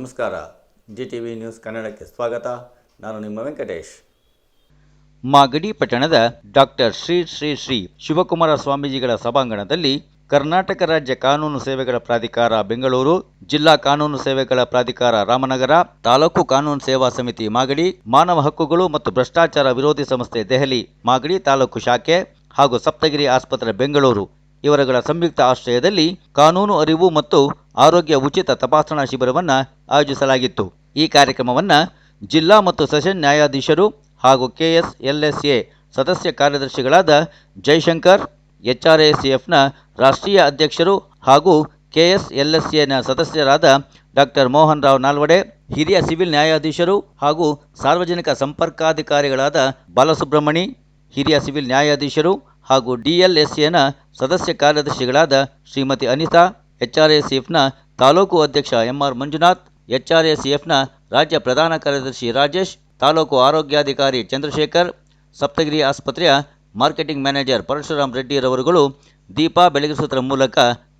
ನಮಸ್ಕಾರ. G T V news ಕನ್ನಡಕ್ಕೆ ಸ್ವಾಗತ. ನಾನು ನಿಮ್ಮ ವೆಂಕಟೇಶ್. ಮಾಗಡಿ ಪಟ್ಟಣದ ಡಾಕ್ಟರ್ ಶ್ರೀ ಶ್ರೀ ಶ್ರೀ ಶಿವಕುಮಾರ ಸ್ವಾಮೀಜಿಗಳ ಸಭಾಂಗಣದಲ್ಲಿ ಕರ್ನಾಟಕ ರಾಜ್ಯ ಕಾನೂನು ಸೇವೆಗಳ ಪ್ರಾಧಿಕಾರ ಬೆಂಗಳೂರು, ಜಿಲ್ಲಾ ಕಾನೂನು ಸೇವೆಗಳ ಪ್ರಾಧಿಕಾರ ರಾಮನಗರ, ತಾಲೂಕು ಕಾನೂನು ಸೇವಾ ಸಮಿತಿ ಮಾಗಡಿ, ಮಾನವ ಹಕ್ಕುಗಳು ಮತ್ತು ಭ್ರಷ್ಟಾಚಾರ ವಿರೋಧಿ ಸಂಸ್ಥೆ ದೆಹಲಿ, ಮಾಗಡಿ ತಾಲೂಕು ಶಾಖೆ ಹಾಗೂ ಸಪ್ತಗಿರಿ ಆಸ್ಪತ್ರೆ ಬೆಂಗಳೂರು. ಇವರುಗಳ ಸಂಯುಕ್ತ ಆಶ್ರಯದಲ್ಲಿ ಕಾನೂನು ಅರಿವು ಮತ್ತು ಆರೋಗ್ಯ ಉಚಿತ ತಪಾಸಣಾ ಶಿಬಿರವನ್ನು ಆಯೋಜಿಸಲಾಗಿತ್ತು. ಈ ಕಾರ್ಯಕ್ರಮವನ್ನು ಜಿಲ್ಲಾ ಮತ್ತು ಸೆಷನ್ ನ್ಯಾಯಾಧೀಶರು ಹಾಗೂ ಕೆಎಸ್ಎಲ್ಎಸ್ಎ ಸದಸ್ಯ ಕಾರ್ಯದರ್ಶಿಗಳಾದ ಜೈಶಂಕರ್, ಎಚ್ಆರ್ಎಸಿಎಫ್ನ ರಾಷ್ಟ್ರೀಯ ಅಧ್ಯಕ್ಷರು ಹಾಗೂ ಕೆಎಸ್ಎಲ್ಎಸ್ಎನ ಸದಸ್ಯರಾದ ಡಾಕ್ಟರ್ ಮೋಹನ್ ರಾವ್ ನಾಲ್ವಡೆ, ಹಿರಿಯ ಸಿವಿಲ್ ನ್ಯಾಯಾಧೀಶರು ಹಾಗೂ ಸಾರ್ವಜನಿಕ ಸಂಪರ್ಕಾಧಿಕಾರಿಗಳಾದ ಬಾಲಸುಬ್ರಹ್ಮಣಿ, ಹಿರಿಯ ಸಿವಿಲ್ ನ್ಯಾಯಾಧೀಶರು ಹಾಗೂ ಡಿಎಲ್ಎಸ್ಎನ ಸದಸ್ಯ ಕಾರ್ಯದರ್ಶಿಗಳಾದ ಶ್ರೀಮತಿ ಅನಿತಾ ಎಚ್ಆರ್ಎಸಿಎಫ್ನ ತಾಲೂಕು ಅಧ್ಯಕ್ಷ ಎಂಆರ್ ಮಂಜುನಾಥ್, ಎಚ್ಆರ್ಎಸಿಎಫ್ನ ರಾಜ್ಯ ಪ್ರಧಾನ ಕಾರ್ಯದರ್ಶಿ ರಾಜೇಶ್, ತಾಲೂಕು ಆರೋಗ್ಯಾಧಿಕಾರಿ ಚಂದ್ರಶೇಖರ್, ಸಪ್ತಗಿರಿ ಆಸ್ಪತ್ರೆಯ ಮಾರ್ಕೆಟಿಂಗ್ ಮ್ಯಾನೇಜರ್ ಪರಶುರಾಮ್ ರೆಡ್ಡಿರವರುಗಳು ದೀಪ ಬೆಳಗಿಸುವುದರ ಮೂಲಕ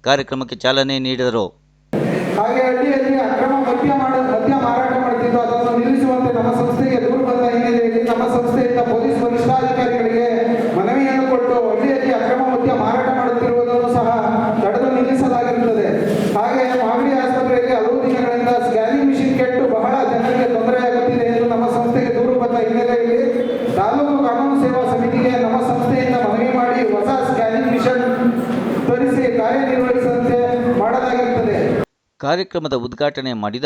ಕಾರ್ಯಕ್ರಮಕ್ಕೆ ಚಾಲನೆ ನೀಡಿದರು. ಅಕ್ರಮ ಮದ್ಯ ಮಾರಾಟ ಅದನ್ನು ನಿಲ್ಲಿಸುವಂತೆ ನಮ್ಮ ಸಂಸ್ಥೆಗೆ ದೂರು ಬಂದ ಹಿನ್ನೆಲೆಯಲ್ಲಿ ನಮ್ಮ ಸಂಸ್ಥೆಯಿಂದ ಪೊಲೀಸ್ ವರಿಷ್ಠಾಧಿಕಾರಿಗಳಿಗೆ ಮನವಿಯನ್ನು ಕೊಟ್ಟು ಹಳ್ಳಿಯಲ್ಲಿ ಅಕ್ರಮ ಮದ್ಯ ಮಾರಾಟ ಮಾಡುತ್ತಿರುವುದನ್ನು ಸಹ ತಡೆದು ನಿಲ್ಲಿಸಲಾಗಿರುತ್ತದೆ ಹಾಗೆ ಮಾಗಡಿ ಆಸ್ಪತ್ರೆಯಲ್ಲಿ ಹಲವು ದಿನಗಳಿಂದ ಸ್ಕ್ಯಾನಿಂಗ್ ಮಿಷಿನ್ ಕೆಟ್ಟು ಬಹಳ ಜನರಿಗೆ ತೊಂದರೆಯಾಗುತ್ತಿದೆ ಎಂದು ನಮ್ಮ ಸಂಸ್ಥೆಗೆ ದೂರು ಬಂದ ಹಿನ್ನೆಲೆಯಲ್ಲಿ ತಾಲೂಕು ಕಾನೂನು ಸೇವಾ ಸಮಿತಿಗೆ ನಮ್ಮ ಸಂಸ್ಥೆಯಿಂದ ಮನವಿ ಮಾಡಿ ಹೊಸ ಸ್ಕ್ಯಾನಿಂಗ್ ಮಿಷನ್ ತರಿಸಿ ಕಾರ್ಯನಿರ್ವಹಿಸುವಂತೆ ಮಾಡಲಾಗಿರುತ್ತದೆ ಕಾರ್ಯಕ್ರಮದ ಉದ್ಘಾಟನೆ ಮಾಡಿದ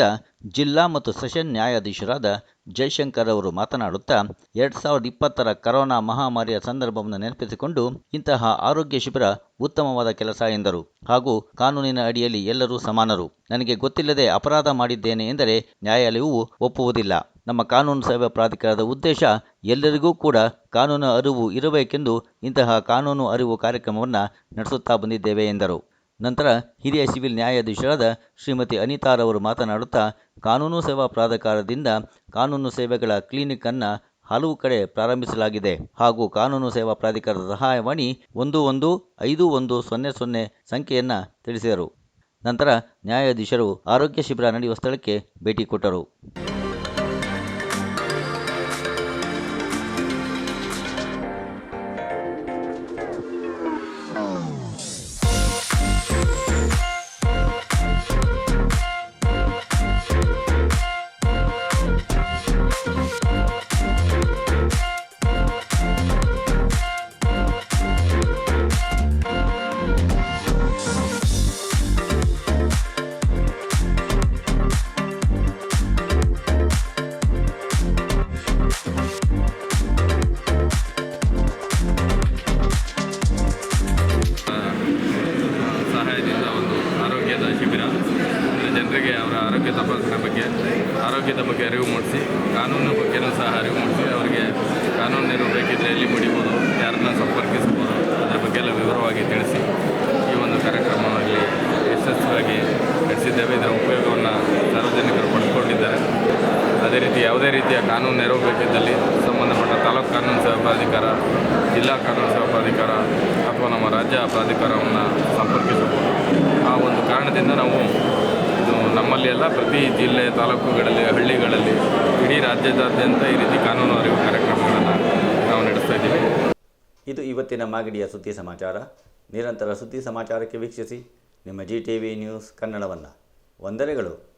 ಜಿಲ್ಲಾ ಮತ್ತು ಸೆಷನ್ ನ್ಯಾಯಾಧೀಶರಾದ ಜೈಶಂಕರ್ ಅವರು ಮಾತನಾಡುತ್ತಾ, ಎರಡ್ ಸಾವಿರದ ಇಪ್ಪತ್ತರ ಕರೋನಾ ಮಹಾಮಾರಿಯ ಸಂದರ್ಭವನ್ನು ನೆನಪಿಸಿಕೊಂಡು ಇಂತಹ ಆರೋಗ್ಯ ಶಿಬಿರ ಉತ್ತಮವಾದ ಕೆಲಸ ಎಂದರು. ಹಾಗೂ ಕಾನೂನಿನ ಅಡಿಯಲ್ಲಿ ಎಲ್ಲರೂ ಸಮಾನರು. ನನಗೆ ಗೊತ್ತಿಲ್ಲದೆ ಅಪರಾಧ ಮಾಡಿದ್ದೇನೆ ಎಂದರೆ ನ್ಯಾಯಾಲಯವು ಒಪ್ಪುವುದಿಲ್ಲ. ನಮ್ಮ ಕಾನೂನು ಸೇವಾ ಪ್ರಾಧಿಕಾರದ ಉದ್ದೇಶ ಎಲ್ಲರಿಗೂ ಕೂಡ ಕಾನೂನು ಅರಿವು ಇರಬೇಕೆಂದು ಇಂತಹ ಕಾನೂನು ಅರಿವು ಕಾರ್ಯಕ್ರಮವನ್ನು ನಡೆಸುತ್ತಾ ಬಂದಿದ್ದೇವೆ ಎಂದರು. ನಂತರ ಹಿರಿಯ ಸಿವಿಲ್ ನ್ಯಾಯಾಧೀಶರಾದ ಶ್ರೀಮತಿ ಅನಿತಾರವರು ಮಾತನಾಡುತ್ತಾ, ಕಾನೂನು ಸೇವಾ ಪ್ರಾಧಿಕಾರದಿಂದ ಕಾನೂನು ಸೇವೆಗಳ ಕ್ಲಿನಿಕ್ ಅನ್ನು ಹಲವು ಕಡೆ ಪ್ರಾರಂಭಿಸಲಾಗಿದೆ. ಹಾಗೂ ಕಾನೂನು ಸೇವಾ ಪ್ರಾಧಿಕಾರದ ಸಹಾಯವಾಣಿ ಒಂದು ಒಂದು ಐದು ಒಂದು ಸೊನ್ನೆ ಸೊನ್ನೆ ಸಂಖ್ಯೆಯನ್ನು ತಿಳಿಸಿದರು. ನಂತರ ನ್ಯಾಯಾಧೀಶರು ಆರೋಗ್ಯ ಶಿಬಿರ ನಡೆಯುವ ಸ್ಥಳಕ್ಕೆ ಭೇಟಿ ಕೊಟ್ಟರು. ಜನರಿಗೆ ಅವರ ಆರೋಗ್ಯ ತಪಾಸಣೆ ಬಗ್ಗೆ, ಆರೋಗ್ಯದ ಬಗ್ಗೆ ಅರಿವು ಮೂಡಿಸಿ ಕಾನೂನಿನ ಬಗ್ಗೆನೂ ಸಹ ಅರಿವು ಮೂಡಿಸಿ ಅವರಿಗೆ ಕಾನೂನು ನೆರವು ಬೇಕಿದ್ದರೆ ಎಲ್ಲಿ ಪಡಿಬೋದು, ಯಾರನ್ನ ಸಂಪರ್ಕಿಸ್ಬೋದು, ಅದರ ಬಗ್ಗೆ ಎಲ್ಲ ವಿವರವಾಗಿ ತಿಳಿಸಿ ಈ ಒಂದು ಕಾರ್ಯಕ್ರಮದಲ್ಲಿ ಯಶಸ್ವಿಯಾಗಿ ನಡೆಸಿದ್ದೇವೆ. ಇದರ ಉಪಯೋಗವನ್ನು ಸಾರ್ವಜನಿಕರು ಪಡೆದುಕೊಂಡಿದ್ದಾರೆ. ಅದೇ ರೀತಿ ಯಾವುದೇ ರೀತಿಯ ಕಾನೂನು ನೆರವು ಬೇಕಿದ್ದಲ್ಲಿ ಸಂಬಂಧಪಟ್ಟ ತಾಲೂಕು ಕಾನೂನು ಸೇವಾ ಪ್ರಾಧಿಕಾರ, ಜಿಲ್ಲಾ ಕಾನೂನು ಸೇವಾ ಪ್ರಾಧಿಕಾರ ಅಥವಾ ನಮ್ಮ ರಾಜ್ಯ ಪ್ರಾಧಿಕಾರವನ್ನು ಸಂಪರ್ಕಿಸಬಹುದು. ಆ ಒಂದು ಕಾರಣದಿಂದ ನಾವು ನಮ್ಮಲ್ಲಿ ಎಲ್ಲ ಪ್ರತಿ ಜಿಲ್ಲೆ, ತಾಲೂಕುಗಳಲ್ಲಿ, ಹಳ್ಳಿಗಳಲ್ಲಿ ಇಡೀ ರಾಜ್ಯದಾದ್ಯಂತ ಈ ರೀತಿ ಕಾನೂನು ಅರಿವು ಕಾರ್ಯಕ್ರಮಗಳನ್ನು ನಾವು ನಡೆಸ್ತಾ ಇದ್ದೀವಿ. ಇದು ಇವತ್ತಿನ ಮಾಗಡಿಯ ಸುದ್ದಿ ಸಮಾಚಾರ. ನಿರಂತರ ಸುದ್ದಿ ಸಮಾಚಾರಕ್ಕೆ ವೀಕ್ಷಿಸಿ. ನಿಮ್ಮ ಜಿ ಟಿ ವಿ ನ್ಯೂಸ್ ಕನ್ನಡವನ್ನು. ವಂದನೆಗಳು.